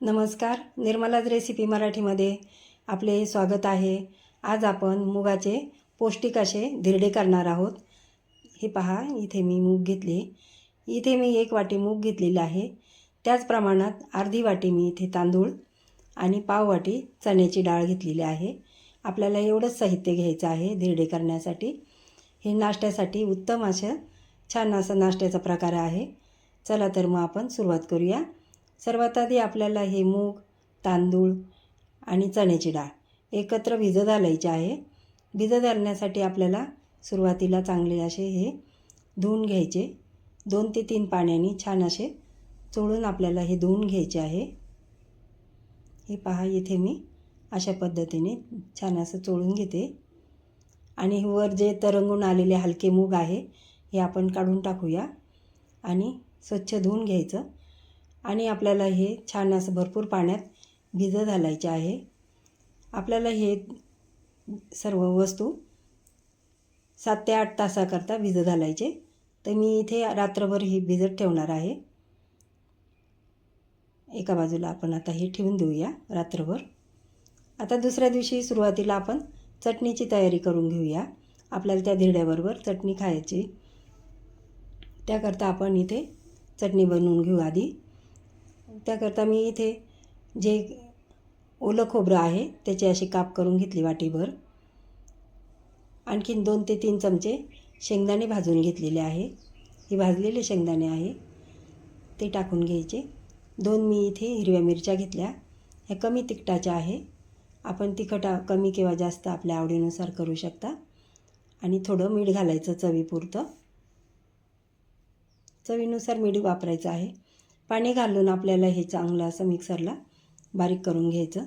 नमस्कार निर्मलाज रेसिपी मराठीमध्ये आपले स्वागत आहे. आज आपण मुगाचे पौष्टिक असे धिरडे करणार आहोत. हे पहा इथे मी मूग घेतले. इथे मी एक वाटी मूग घेतलेली आहे. त्याच प्रमाणात अर्धी वाटी मी इथे तांदूळ आणि पाव वाटी चण्याची डाळ घेतलेली आहे. आपल्याला एवढंच साहित्य घ्यायचं आहे धिरडे करण्यासाठी. हे नाश्त्यासाठी उत्तम असं छान असं नाश्त्याचा प्रकार आहे. चला तर मग आपण सुरुवात करूया. सर्वात आधी आपल्याला हे मूग तांदूळ आणि चण्याची डाळ एकत्र भिजत घालायची आहे. भिजत घालण्यासाठी आपल्याला सुरुवातीला चांगले असे हे धुवून घ्यायचे. दोन ते तीन पाण्याने छान असे चोळून आपल्याला हे धुवून घ्यायचे आहे. हे पहा इथे मी अशा पद्धतीने छान असं चोळून घेते. आणि वर जे तरंगून आलेले हलके मूग आहे हे आपण काढून टाकूया आणि स्वच्छ धुवून घ्यायचं. आणि आपल्याला हे छान असं भरपूर पाण्यात भिजत घालायचे आहे. आपल्याला हे सर्व वस्तू सात ते आठ तासाकरता भिजत घालायचे. तर मी इथे रात्रभर ही भिजत ठेवणार आहे. एका बाजूला आपण आता हे ठेवून देऊया रात्रभर. आता दुसऱ्या दिवशी सुरुवातीला आपण चटणीची तयारी करून घेऊया. आपल्याला त्या धिरड्याबरोबर चटणी खायची. त्याकरता आपण इथे चटणी बनवून घेऊ आधी. त्याकरता मी इथे जे ओलं खोबरं आहे त्याची अशी काप करून घेतली वाटीभर. आणखीन दोन ते तीन चमचे शेंगदाणे भाजून घेतलेले आहे. हे भाजलेले शेंगदाणे आहे ते टाकून घ्यायचे. दोन मी इथे हिरव्या मिरच्या घेतल्या. ह्या कमी तिखटाच्या आहे. आपण तिखटा कमी किंवा जास्त आपल्या आवडीनुसार करू शकता. आणि थोडं मीठ घालायचं चवीपुरतं. चवीनुसार मीठ वापरायचं आहे. पाणी घालून आपल्याला हे चांगलं असं मिक्सरला बारीक करून घ्यायचं.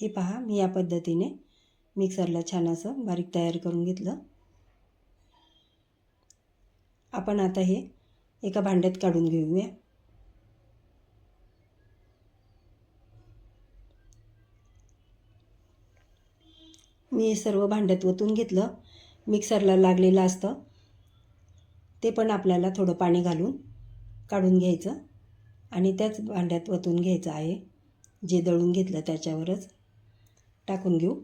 हे पहा मी या पद्धतीने मिक्सरला छान असं बारीक तयार करून घेतलं. आपण आता हे एका भांड्यात काढून घेऊया. मी सर्व भांड्यात ओतून घेतलं. मिक्सरला लागलेलं असतं. ते पण आपल्याला थोडं पाणी घालून काढून घ्यायचं आणि त्याच भांड्यात वतून घ्यायचं आहे. जे दळून घेतलं त्याच्यावरच टाकून घेऊ.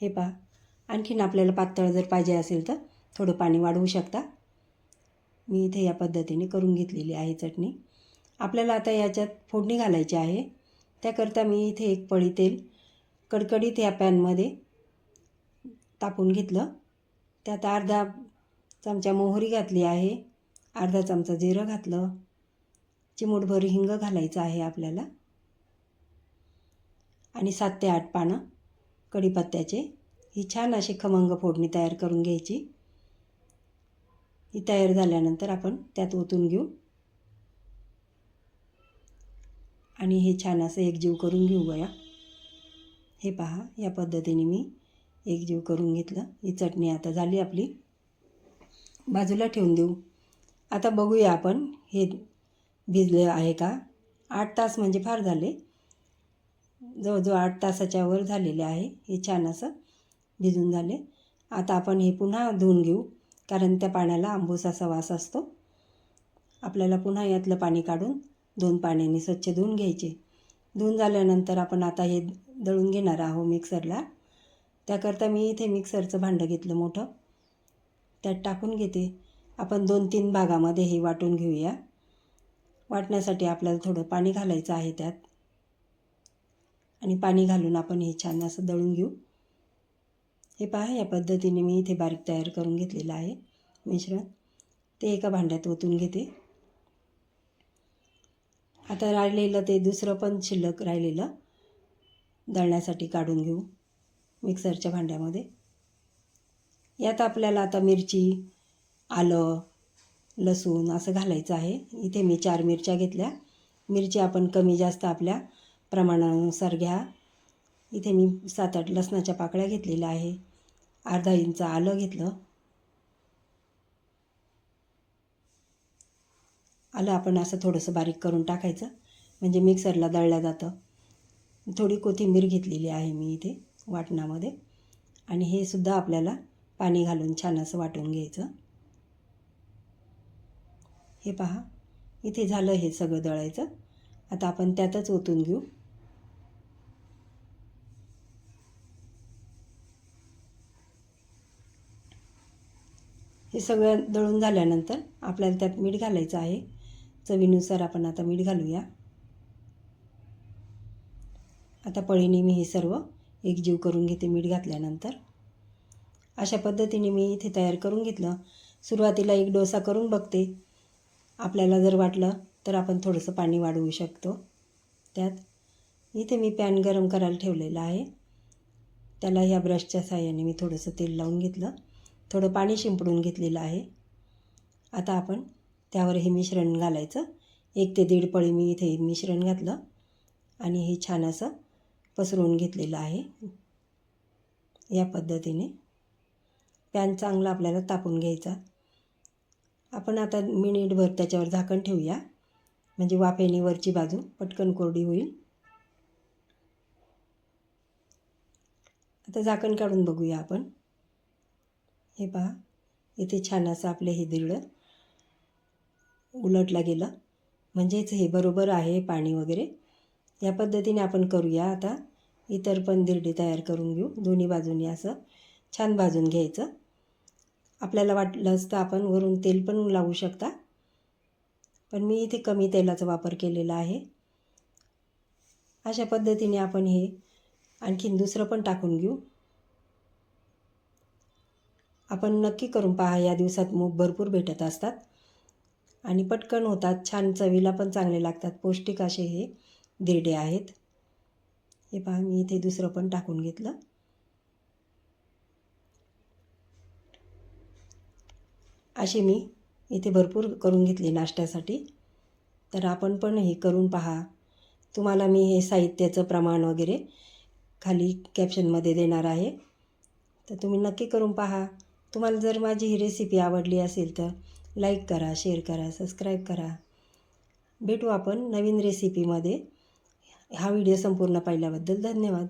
हे पहा आणखीन आपल्याला पातळ जर पाहिजे असेल तर थोडं पाणी वाढवू शकता. मी इथे या पद्धतीने करून घेतलेली आहे चटणी. आपल्याला आता याच्यात फोडणी घालायची आहे. त्याकरता मी इथे एक पळी तेल कडकडीत या पॅनमध्ये तापून घेतलं. त्यात अर्धा चमचा मोहरी घातली आहे. अर्धा चमचा जिरं घातलं. चिमूटभर हिंग घालायचं आहे आपल्याला. आणि सात ते आठ पानं कढीपत्त्याचे. ही छान अशी खमंग फोडणी तयार करून घ्यायची. ही तयार झाल्यानंतर आपण त्यात ओतून घेऊ. आणि हे छान असं एकजीव करून घेऊ बया. हे पहा या पद्धतीने मी एकजीव करून घेतलं. ही चटणी आता झाली आपली. बाजूला ठेवून देऊ. आता बघूया आपण हे भिजलं आहे का? आठ तास म्हणजे फार झाले. जवळजवळ आठ तासाच्या वर झालेले आहे. हे छान असं भिजून झाले. आता आपण हे पुन्हा धुवून घेऊ कारण त्या पाण्याला आंबूस असा वास असतो. आपल्याला पुन्हा यातलं पाणी काढून दोन पाण्याने स्वच्छ धुवून घ्यायचे. धुवून झाल्यानंतर आपण आता हे दळून घेणार आहोत मिक्सरला त्याकरता मी इथे मिक्सरचं भांडं घेतलं मोठं. त्यात टाकून घेते. आपण दोन तीन भागामध्ये हे वाटून घेऊया. वाटण्यासाठी आपल्याला थोडं पाणी घालायचं आहे त्यात. आणि पाणी घालून आपण हे छान असं दळून घेऊ. हे पहा या पद्धतीने मी इथे बारीक तयार करून घेतलेलं आहे मिश्रण. ते एका भांड्यात ओतून घेते. आता राहिलेलं ते दुसरं पण शिल्लक राहिलेलं दळण्यासाठी काढून घेऊ मिक्सरच्या भांड्यामध्ये. यात आपल्याला आता मिरची आलं लसूण असं घालायचं आहे. इथे मी चार मिरच्या घेतल्या. मिरची आपण कमी जास्त आपल्या प्रमाणानुसार घ्या. इथे मी सात आठ लसणाच्या पाकळ्या घेतलेल्या आहे. अर्धा इंच आलं घेतलं. आलं आपण असं थोडंसं बारीक करून टाकायचं. म्हणजे मिक्सरला दळलं जातं. थोडी कोथिंबीर घेतलेली आहे मी इथे वाटणामध्ये. आणि हे सुद्धा आपल्याला पाणी घालून छान असं वाटून घ्यायचं. हे पहा इथे झालं हे सगळं दळायचं. आता आपण त्यातच ओतून घेऊ. हे सगळं दळून झाल्यानंतर आपल्याला त्यात मीठ घालायचं आहे. चवीनुसार आपण आता मीठ घालूया. आता पळीने मी हे सर्व एकजीव करून घेते मीठ घातल्यानंतर. अशा पद्धतीने मी इथे तयार करून घेतलं. सुरुवातीला एक डोसा करून बघते. आपल्याला जर वाटलं तर आपण थोडंसं पाणी वाढवू शकतो. त्यात इथे मी पॅन गरम करायला ठेवलेला आहे. त्याला ह्या ब्रशच्या साह्याने मी थोडंसं तेल लावून घेतलं. थोडं पाणी शिंपडून घेतलेलं आहे. आता आपण त्यावर हे मिश्रण घालायचं. एक ते दीड पळी मी इथे मिश्रण घातलं आणि हे छान असं पसरवून घेतलेलं आहे. या पद्धतीने पॅन चांगला आपल्याला तापून घ्यायचा. आपण आता मिनिटभर त्याच्यावर झाकण ठेवूया. म्हणजे वाफेने वरची बाजू पटकन कोरडी होईल. आता झाकण काढून बघूया आपण. हे पहा इथे छान असं आपले हे दिरडं उलटला गेलं. म्हणजेच हे बरोबर आहे पाणी वगैरे. या पद्धतीने आपण करूया आता. इतर पण दिरडे तयार करून घेऊ. दोन्ही बाजूनी असं छान भाजून घ्यायचं. आपल्याला वाटलं असतं आपण वरून तेल पण लावू शकता. पण मी इथे कमी तेलाचा वापर केलेला आहे. अशा पद्धतीने आपण हे आणखीन दुसरं पण टाकून घेऊ. आपण नक्की करून पहा या दिवसात मूग भरपूर भेटत असतात. आणि पटकन होतात छान चवीला पण चांगले लागतात. पौष्टिक असे हे दिरडे आहेत. हे पहा मी इथे दुसरं पण टाकून घेतलं. अशी मी इथे भरपूर करून घेतली नाश्त्यासाठी. तर आपण पण हे करून पहा. तुम्हाला मी हे साहित्याचं प्रमाण वगैरे खाली कॅप्शनमध्ये देणार आहे. तर तुम्ही नक्की करून पहा. तुम्हाला जर माझी ही रेसिपी आवडली असेल तर लाईक करा शेअर करा सबस्क्राईब करा. भेटू आपण नवीन रेसिपीमध्ये हा व्हिडिओ संपूर्ण पाहिल्याबद्दल धन्यवाद.